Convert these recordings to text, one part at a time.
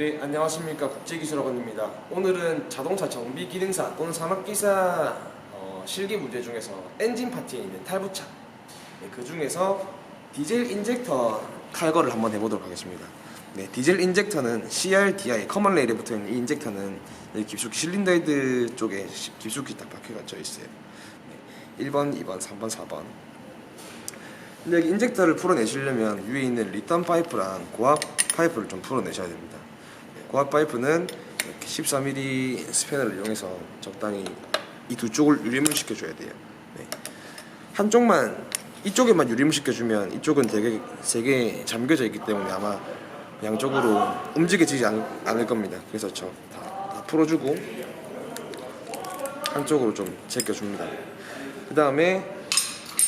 네, 안녕하십니까. 국제기술학원입니다. 오늘은 자동차 정비 기능사 또는 산업기사 어, 실기 문제 중에서 엔진 파트에 있는 탈부착 네, 그 중에서 디젤 인젝터 탈거를 한번 해보도록 하겠습니다. 네, 디젤 인젝터는 CRDI 커먼 레일에 붙어 있는 이 인젝터는 여기 깊숙이 실린더 헤드 쪽에 시- 깊숙이 딱 박혀져 있어요. 네, 1번, 2번, 3번, 4번 근데 여기 인젝터를 풀어내시려면 위에 있는 리턴 파이프랑 고압 파이프를 좀 풀어내셔야 됩니다. 네, 고압 파이프는 이렇게 14mm 스패너를 이용해서 적당히 이 두 쪽을 유림을 시켜줘야 돼요. 네. 한쪽만 이쪽에만 유림을 시켜주면 이쪽은 되게 세게 잠겨져 있기 때문에 아마 양쪽으로 움직여지지 않, 않을 겁니다. 그래서 저 다, 다 풀어주고 한쪽으로 좀 제껴줍니다. 그 다음에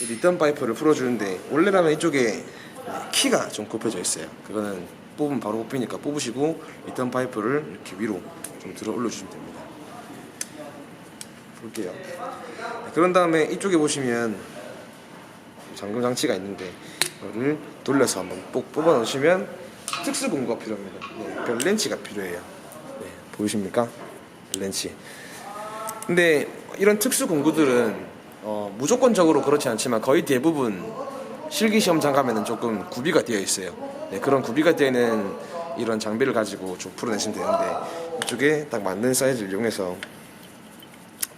이 리턴 파이프를 풀어주는데 원래라면 이쪽에 키가 좀 굽혀져 있어요. 그거는 뽑으면 바로 뽑히니까 뽑으시고 리턴 파이프를 이렇게 위로 좀 들어 올려주시면 됩니다. 볼게요. 네, 그런 다음에 이쪽에 보시면 잠금 장치가 있는데 이거를 돌려서 한번 꼭 뽑아 넣으시면 특수 공구가 필요합니다. 네, 별 렌치가 필요해요. 네, 보이십니까? 렌치. 근데 이런 특수 공구들은 어, 무조건적으로 그렇지 않지만 거의 대부분 실기 시험장 가면은 조금 구비가 되어 있어요. 네, 그런 구비가 되어 있는 이런 장비를 가지고 좀 풀어내시면 되는데 이쪽에 딱 맞는 사이즈를 이용해서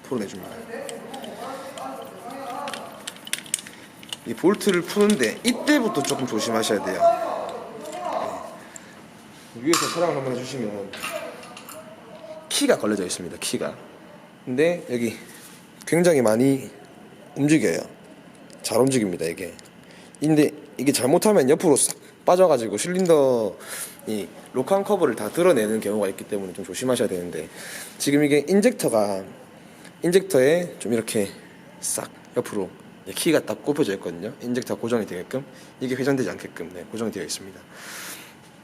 풀어내줍니다. 이 볼트를 푸는데 이때부터 조금 조심하셔야 돼요. 네. 위에서 촬영을 한번 해주시면 키가 걸려져 있습니다. 키가. 근데 여기 굉장히 많이 움직여요. 잘 움직입니다 이게. 근데 이게 잘못하면 옆으로 싹 빠져가지고 실린더 이 로칸 커버를 다 드러내는 경우가 있기 때문에 좀 조심하셔야 되는데 지금 이게 인젝터가 인젝터에 좀 이렇게 싹 옆으로 이 키가 딱 꼽혀져 있거든요. 인젝터 고정이 되게끔 이게 회전되지 않게끔 네, 고정이 되어 있습니다.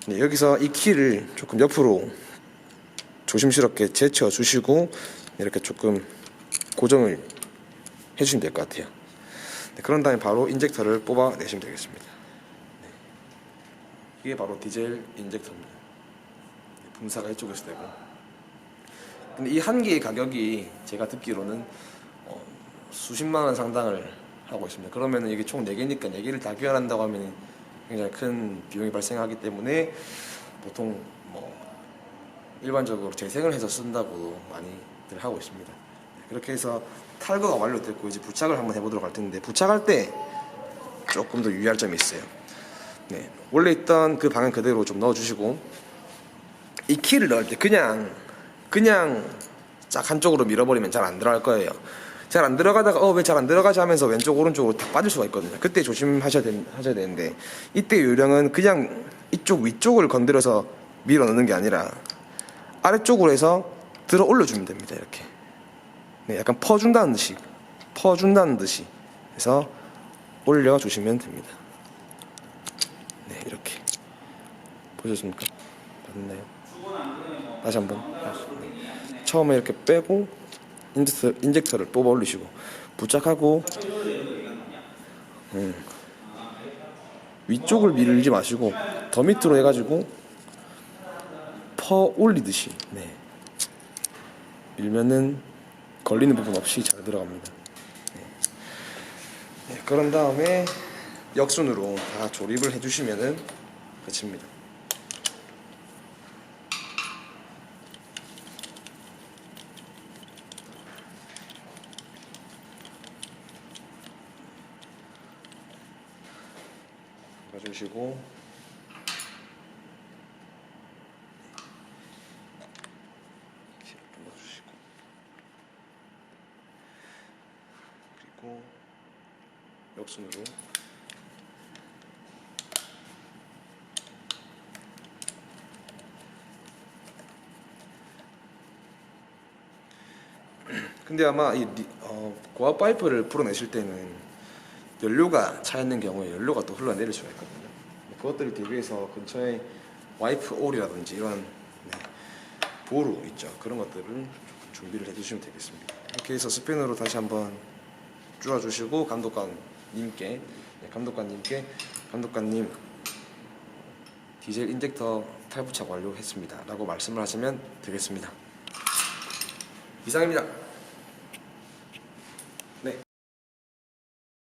네, 여기서 이 키를 조금 옆으로 조심스럽게 제쳐 주시고 이렇게 조금 고정을 해주시면 될 것 같아요. 네, 그런 다음에 바로 인젝터를 뽑아 내시면 되겠습니다. 네. 이게 바로 디젤 인젝터입니다. 네, 분사가 이쪽에서 되고. 근데 이 한 개의 가격이 제가 듣기로는 어, 수십만 원 상당을 하고 있습니다. 그러면 이게 총 4개니까 4개를 다 교환한다고 하면 굉장히 큰 비용이 발생하기 때문에 보통 뭐 일반적으로 재생을 해서 쓴다고 많이들 하고 있습니다. 네, 그렇게 해서 탈거가 완료됐고 이제 부착을 한번 해보도록 할 텐데 부착할 때 조금 더 유의할 점이 있어요. 네, 원래 있던 그 방향 그대로 좀 넣어주시고 이 키를 넣을 때 그냥 그냥 쫙 한쪽으로 밀어버리면 잘 안 들어갈 거예요. 잘 안 들어가다가 어 왜 잘 안 들어가지 하면서 왼쪽 오른쪽으로 다 빠질 수가 있거든요. 그때 조심하셔야 된, 하셔야 되는데 이때 요령은 그냥 이쪽 위쪽을 건드려서 밀어 넣는 게 아니라 아래쪽으로 해서 들어 올려주면 됩니다. 이렇게. 네, 약간 퍼준다는 듯이 퍼준다는 듯이 해서 올려주시면 됩니다. 네, 이렇게 보셨습니까? 맞나요? 다시 한번 네. 처음에 이렇게 빼고 인젝터, 인젝터를 뽑아 올리시고 부착하고 음, 위쪽을 밀지 마시고 더 밑으로 해가지고 퍼 올리듯이 네. 밀면은 걸리는 부분 없이 잘 들어갑니다. 네. 네, 그런 다음에 역순으로 다 조립을 해주시면은 끝입니다. 봐주시고 이렇게 넣어주시고 그리고 역순으로 근데 아마 이 리- 어, 고압 파이프를 풀어내실 때는 연료가 차 있는 경우에 연료가 또 흘러내릴 수가 있거든요. 그것들을 대비해서 근처에 와이프 올이라든지 이런 네, 보루 있죠. 그런 것들을 준비를 해주시면 되겠습니다. 이렇게 해서 스핀으로 다시 한번 쪼아주시고 감독관님께 네, 감독관님께 감독관님 디젤 인젝터 탈부착 완료했습니다 라고 말씀을 하시면 되겠습니다. 이상입니다